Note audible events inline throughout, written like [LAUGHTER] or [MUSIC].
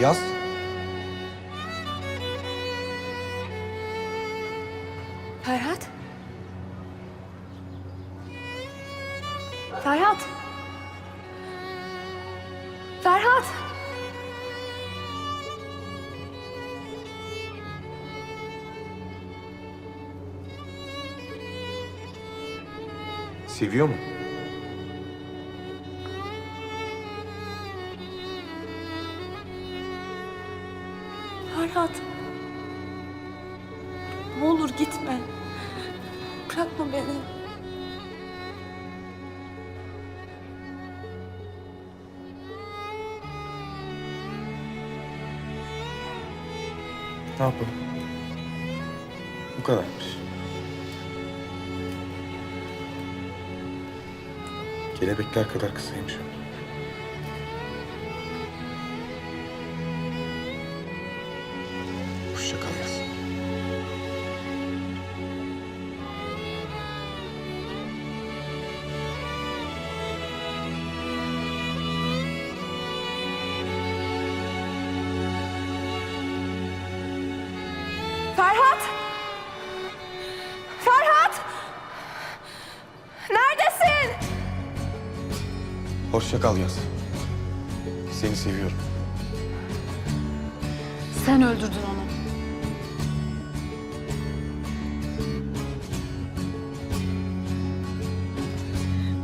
Yaz. Ferhat? Ferhat? Ferhat? Seviyor mu? Ferhat. Ne olur gitme. Bırakma beni. Ne yapalım? Bu kadarmış. Kelebekler kadar kısaymış. ömrü. Hoşça kal yaz. Ferhat! Ferhat! Neredesin? Hoşça kal yaz. Seni seviyorum. Sen öldürdün onu.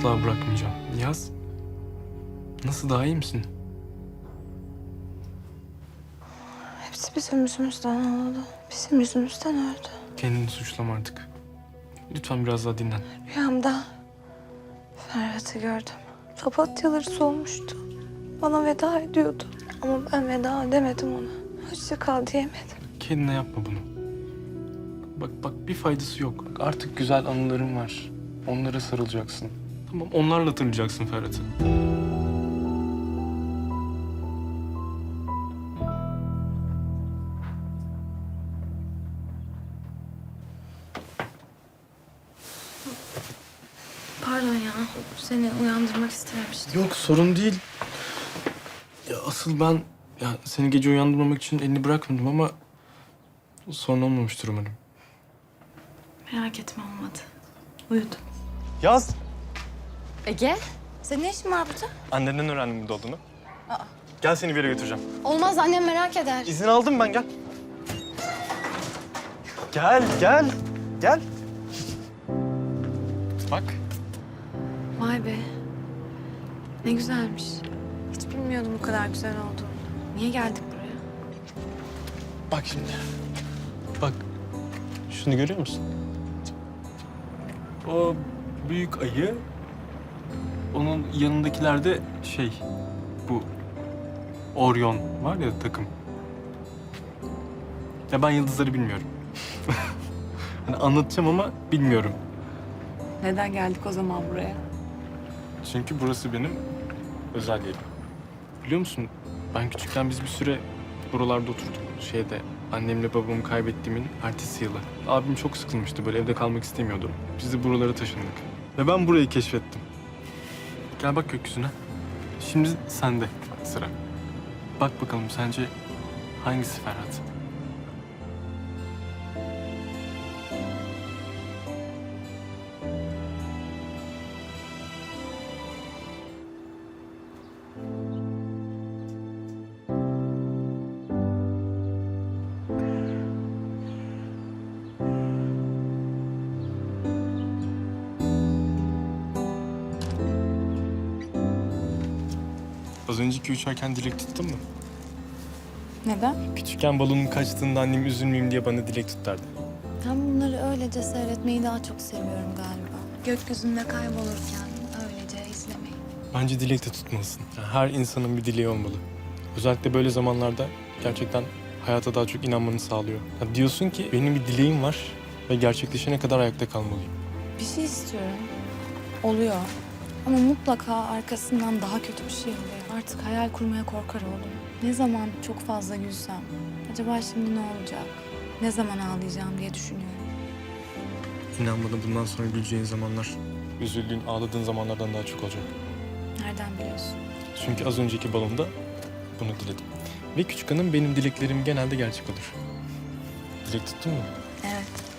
Asla bırakmayacağım. Yaz. Nasıl daha iyi misin? Hepsi bizim yüzümüzden oldu. Bizim yüzümüzden öldü. Kendini suçlama artık. Lütfen biraz daha dinlen. Rüyamda Ferhat'ı gördüm. Papatyaları solmuştu. Bana veda ediyordu. Ama ben veda edemedim ona. Hoşça kal diyemedim. Kendine yapma bunu. Bak bak bir faydası yok. Artık güzel anıların var. Onlara sarılacaksın. Tamam onlarla tanıyacaksın Ferhat'ı. Pardon ya. Seni uyandırmak istememiştim. Yok sorun değil. Ya asıl ben ya seni gece uyandırmamak için elini bırakmadım ama sorun olmamıştır umarım. Merak etme olmadı. Uyudum. Yaz. Ege, senin ne işin var burada? Annenden öğrendim burada olduğunu. Gel seni bir yere götüreceğim. Olmaz annem merak eder. İzin aldım ben gel. Gel gel. Gel. Bak. Vay be. Ne güzelmiş. Hiç bilmiyordum bu kadar güzel olduğunu. Niye geldik buraya? Bak şimdi. Bak. Şunu görüyor musun? O büyük ayı, onun yanındakiler de şey, bu Orion var ya takım. Ya ben yıldızları bilmiyorum. [LAUGHS] hani anlatacağım ama bilmiyorum. Neden geldik o zaman buraya? Çünkü burası benim özel yerim. Biliyor musun? Ben küçükken biz bir süre buralarda oturduk. Şeyde annemle babamı kaybettiğimin ertesi yılı. Abim çok sıkılmıştı böyle evde kalmak istemiyordu. Biz de buralara taşındık. Ve ben burayı keşfettim. Gel bak gökyüzüne. Şimdi sende sıra. Bak bakalım sence hangisi Ferhat? Az önceki uçarken dilek tuttun mu? Neden? Küçükken balonun kaçtığında annem üzülmeyeyim diye bana dilek tutardı. Ben bunları öylece seyretmeyi daha çok seviyorum galiba. Gökyüzünde kaybolurken öylece izlemeyi. Bence dilek de tutmalısın. Yani her insanın bir dileği olmalı. Özellikle böyle zamanlarda gerçekten hayata daha çok inanmanı sağlıyor. Ya diyorsun ki benim bir dileğim var ve gerçekleşene kadar ayakta kalmalıyım. Bir şey istiyorum. Oluyor. Ama mutlaka arkasından daha kötü bir şey oluyor. Artık hayal kurmaya korkar oldum. Ne zaman çok fazla gülsem, acaba şimdi ne olacak? Ne zaman ağlayacağım diye düşünüyorum. İnan bana bundan sonra güleceğin zamanlar, üzüldüğün, ağladığın zamanlardan daha çok olacak. Nereden biliyorsun? Çünkü az önceki balonda bunu diledim. Ve küçük hanım benim dileklerim genelde gerçek olur. Dilek tuttun mu? Evet.